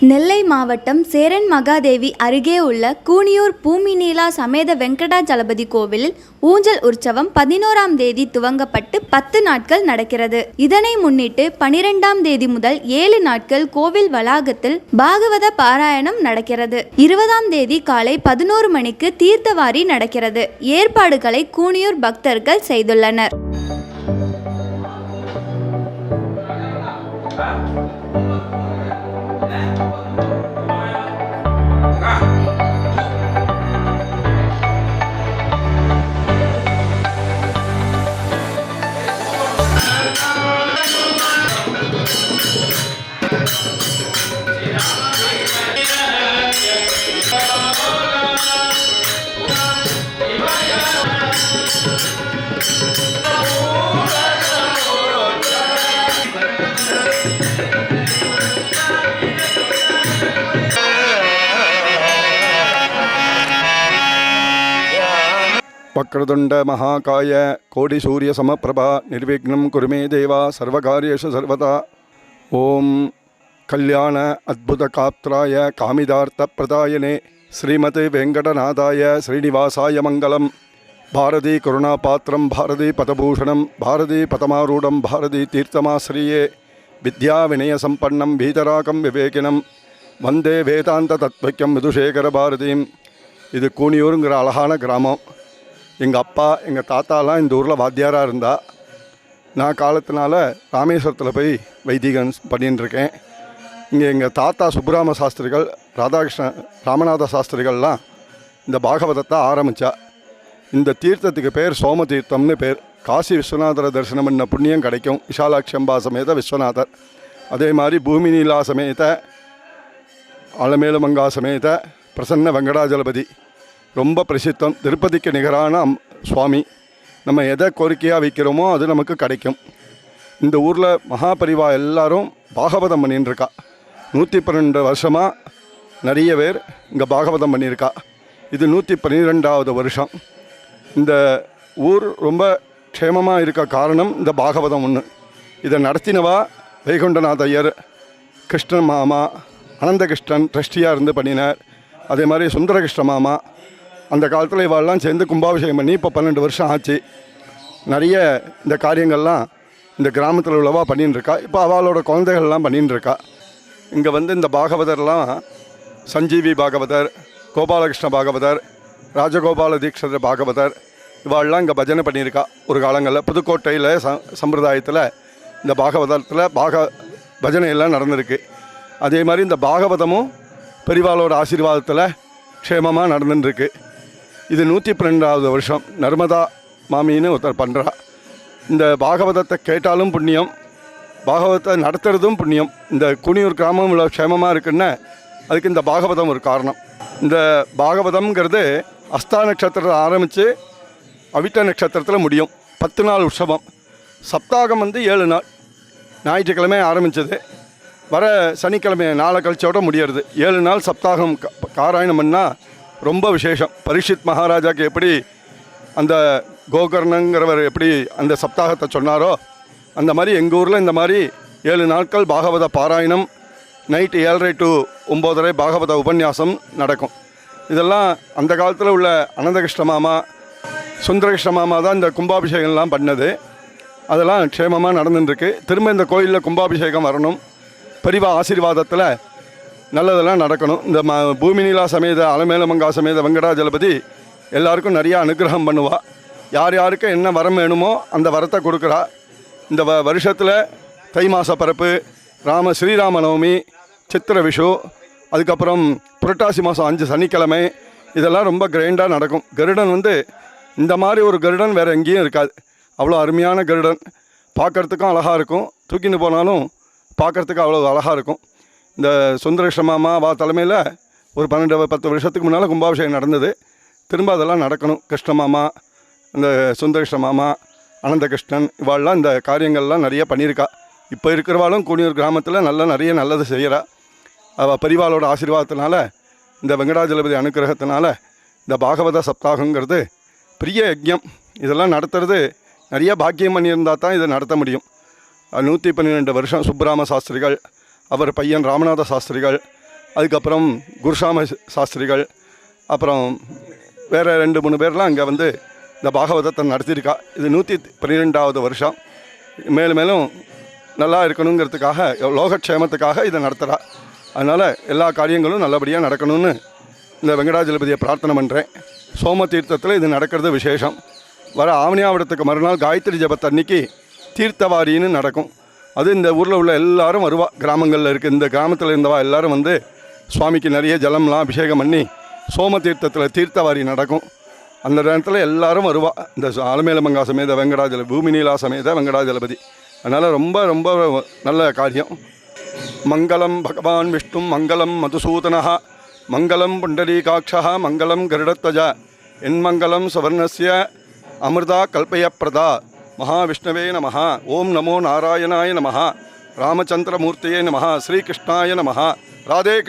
நெல்லை மாவட்டம் சேரன் மகாதேவி அருகே உள்ள கூனியூர் பூமிநீலா சமேத வெங்கடாஜலபதி கோவிலில் ஊஞ்சல் உற்சவம் பதினோராம் தேதி துவங்கப்பட்டு பத்து நாட்கள் நடக்கிறது. இதனை முன்னிட்டு பனிரெண்டாம் தேதி முதல் ஏழு நாட்கள் கோவில் வளாகத்தில் பாகவத பாராயணம் நடக்கிறது. இருபதாம் தேதி காலை பதினோரு மணிக்கு தீர்த்தவாரி நடக்கிறது. ஏற்பாடுகளை கூனியூர் பக்தர்கள் செய்துள்ளனர். வக்ரதுண்ட மகாகாய கோடி சூரிய சமப்பிரபா நிர்விக்னம் குருமே தேவா சர்வகாரியேஷு சர்வதா ஓம் கல்யாண அத்புத காப்திராய காமிதார்த்த பிரதாயனே ஸ்ரீமதி வெங்கடநாதாய ஸ்ரீனிவாசாய மங்களம் பாரதி கருணாபாத்திரம் பாரதி பதபூஷணம் பாரதி பதமாரூடம் பாரதி தீர்த்தமாசிரியே வித்யா வினய சம்பன்னம் வீதராகம் விவேகினம் வந்தே வேதாந்த தத்வக்கியம் விதுசேகர பாரதியும் இது கூனியூருங்கிற அழகான கிராமம் எங்கள் அப்பா எங்கள் தாத்தாலாம் இந்த ஊரில் வாத்தியாராக இருந்தா நான் காலத்தினால ராமேஸ்வரத்தில் போய் வைதிகன் பண்ணிட்டுருக்கேன் இங்கே எங்கள் தாத்தா சுப்புராம சாஸ்திரிகள் ராதாகிருஷ்ண ராமநாத சாஸ்திரிகள்லாம் இந்த பாகவதத்தை ஆரம்பித்தா இந்த தீர்த்தத்துக்கு பேர் சோம தீர்த்தம்னு பேர். காசி விஸ்வநாதரை தரிசனம் பண்ண புண்ணியம் கிடைக்கும். விசாலாட்சியம்பா சமேத விஸ்வநாதர். அதே மாதிரி பூமி நீலா சமேத அலமேலுமங்கா சமேத பிரசன்ன வெங்கடாஜலபதி. ரொம்ப பிரசித்தம். திருப்பதிக்கு நிகரான அம் சுவாமி. நம்ம எதை கோரிக்கையாக வைக்கிறோமோ அது நமக்கு கிடைக்கும். இந்த ஊரில் மகாபரிவா எல்லாரும் பாகவதம் பண்ணின்னுருக்கா நூற்றி பன்னெண்டு வருஷமாக நிறைய பேர் இங்கே பாகவதம் பண்ணியிருக்கா இது நூற்றி பன்னிரெண்டாவது வருஷம். இந்த ஊர் ரொம்ப க்ஷேமமாக இருக்க காரணம் இந்த பாகவதம் ஒன்று இதை நடத்தினவா வைகுண்டநாத ஐயர் கிருஷ்ணன் மாமா அனந்தகிருஷ்ணன் ட்ரஸ்டியாக இருந்து பண்ணினார். அதே மாதிரி சுந்தரகிருஷ்ண மாமா அந்த காலத்தில் இவாளெல்லாம் சேர்ந்து கும்பாபிஷேகம் பண்ணி இப்போ பன்னெண்டு வருஷம் ஆச்சு. நிறைய இந்த காரியங்கள்லாம் இந்த கிராமத்தில் உள்ளவா பண்ணின்னு இருக்கா இப்போ அவளோட குழந்தைகள்லாம் பண்ணின்னு இருக்கா இங்கே வந்து இந்த பாகவதர்லாம் சஞ்சீவி பாகவதர் கோபாலகிருஷ்ண பாகவதர் ராஜகோபால தீட்சத பாகவதர் இவாள்லாம் இங்கே பஜனை பண்ணியிருக்கா ஒரு காலங்களில். புதுக்கோட்டையில் ச சம்பிரதாயத்தில் இந்த பாகவதத்தில் பாக பஜனை எல்லாம் நடந்திருக்கு. அதே மாதிரி இந்த பாகவதமும் பெரிவாளோட ஆசீர்வாதத்தில் க்ஷேமமாக நடந்துட்டுருக்கு இது நூற்றி பன்னெண்டாவது வருஷம். நர்மதா மாமின்னு ஒருத்தர் பண்ணுறா இந்த பாகவதத்தை கேட்டாலும் புண்ணியம். பாகவதத்தை நடத்துறதும் புண்ணியம். இந்த குனியூர் கிராமம் இவ்வளோ க்ஷேமமாக இருக்குன்னு அதுக்கு இந்த பாகவதம் ஒரு காரணம். இந்த பாகவதம்ங்கிறது அஸ்தா நட்சத்திரத்தில் ஆரம்பித்து அவிட்ட நட்சத்திரத்தில் முடியும். பத்து நாள் உற்சவம். சப்தாகம் வந்து ஏழு நாள். ஞாயிற்றுக்கிழமை ஆரம்பித்தது வர சனிக்கிழமை நாளை கழிச்சோட முடியறது. ஏழு நாள் சப்தாகம் க- காராயணம் பண்ணால் ரொம்ப விசேஷம். பரிஷித் மகாராஜாக்கு எப்படி அந்த கோகர்ணங்கிறவர் எப்படி அந்த சப்தாகத்தை சொன்னாரோ அந்த மாதிரி எங்கள் ஊரில் இந்த மாதிரி ஏழு நாட்கள் பாகவத பாராயணம் நைட்டு ஏழரை டு ஒம்போதரை பாகவத உபன்யாசம் நடக்கும். இதெல்லாம் அந்த காலத்தில் உள்ள அனந்தகிருஷ்ண மாமா சுந்தரகிருஷ்ண மாமா தான் இந்த கும்பாபிஷேகம்லாம் பண்ணது. அதெல்லாம் க்ஷேமமாக நடந்துட்டுருக்கு. திரும்ப இந்த கோயிலில் கும்பாபிஷேகம் வரணும். பெரிவா ஆசீர்வாதத்தில் நல்லதெல்லாம் நடக்கணும். இந்த ம பூமிநிலா சமேத அலமேலமங்கா சமேத வெங்கடாஜலபதி எல்லாருக்கும் நிறையா அனுகிரகம் பண்ணுவா. யார் யாருக்கு என்ன வரம் வேணுமோ அந்த வரத்தை கொடுக்குறா. இந்த வ வருஷத்தில் தை மாத பரப்பு ராம ஸ்ரீராம நவமி சித்திர விஷு அதுக்கப்புறம் புரட்டாசி மாதம் அஞ்சு சனிக்கிழமை இதெல்லாம் ரொம்ப கிரைண்டாக நடக்கும். கருடன் வந்து இந்த மாதிரி ஒரு கருடன் வேறு எங்கேயும் இருக்காது. அவ்வளோ அருமையான கருடன். பார்க்கறதுக்கும் அழகாக இருக்கும். தூக்கின்னு போனாலும் பார்க்குறதுக்கு அவ்வளோ அழகாக இருக்கும். இந்த சுந்தரகிருஷ்ண மாமா வா தலைமையில் ஒரு பன்னெண்டு பத்து வருஷத்துக்கு முன்னால் கும்பாபிஷேகம் நடந்தது. திரும்ப அதெல்லாம் நடக்கணும். கிருஷ்ணமாமா இந்த சுந்தரகிருஷ்ண மாமா அனந்தகிருஷ்ணன் இவாள்லாம் இந்த காரியங்கள்லாம் நிறைய பண்ணியிருக்கா. இப்போ இருக்கிறவாளும் கூனியூர் கிராமத்தில் நல்லா நிறைய நல்லது செய்கிறா அவள் பெரிவாளோட ஆசீர்வாதத்தினால இந்த வெங்கடாஜலபதி அனுகிரகத்தினால இந்த பாகவத சப்தாகங்கிறது பெரிய யஜ்யம். இதெல்லாம் நடத்துறது நிறைய பாக்கியம் பண்ணியிருந்தா தான் இதை நடத்த முடியும். நூற்றி பன்னிரெண்டு வருஷம் சுப்ராம சாஸ்திரிகள் அவர் பையன் ராமநாத சாஸ்திரிகள் அதுக்கப்புறம் குருசாம சாஸ்திரிகள் அப்புறம் வேறு ரெண்டு மூணு பேர்லாம் அங்கே வந்து இந்த பாகவதத்தை நடத்தியிருக்கா. இது நூற்றி பன்னிரெண்டாவது வருஷம். மேலும் மேலும் நல்லா இருக்கணுங்கிறதுக்காக லோகக்ஷேமத்துக்காக இதை நடத்துகிறா அதனால் எல்லா காரியங்களும் நல்லபடியாக நடக்கணும்னு இந்த வெங்கடாஜலபதியை பிரார்த்தனை பண்ணுறேன் சோம தீர்த்தத்தில் இது நடக்கிறது விசேஷம். வர ஆவணியாவிடத்துக்கு மறுநாள் காயத்ரி ஜபத்தன்னைக்கு தீர்த்தவாரின்னு நடக்கும். அது இந்த ஊரில் உள்ள எல்லாரும் வருவா. கிராமங்களில் இருக்குது இந்த கிராமத்தில் இருந்தவா எல்லாரும் வந்து சுவாமிக்கு நிறைய ஜலம்லாம் அபிஷேகம் பண்ணி சோம தீர்த்தத்தில் தீர்த்தவாரி நடக்கும். அந்த நேரத்தில் எல்லாரும் வருவா. இந்த ஆலமேலமங்கா சமேத வெங்கடாஜல பூமி நீலா சமேத வெங்கடாஜலபதி. அதனால் ரொம்ப ரொம்ப நல்ல காரியம். மங்களம் பகவான் விஷ்ணு மங்களம் மதுசூதனா மங்களம் புண்டரீகாட்சா மங்களம் கருடத்வஜ என்மங்கலம் சவர்ணஸ்ய அமிர்தா கல்பயப்பிரதா మహావిష్ణవే నమ. ఓం నమో నారాయణాయ నమ. రామచంద్రమూర్తయే నమ. శ్రీకృష్ణాయ నమ. రాధే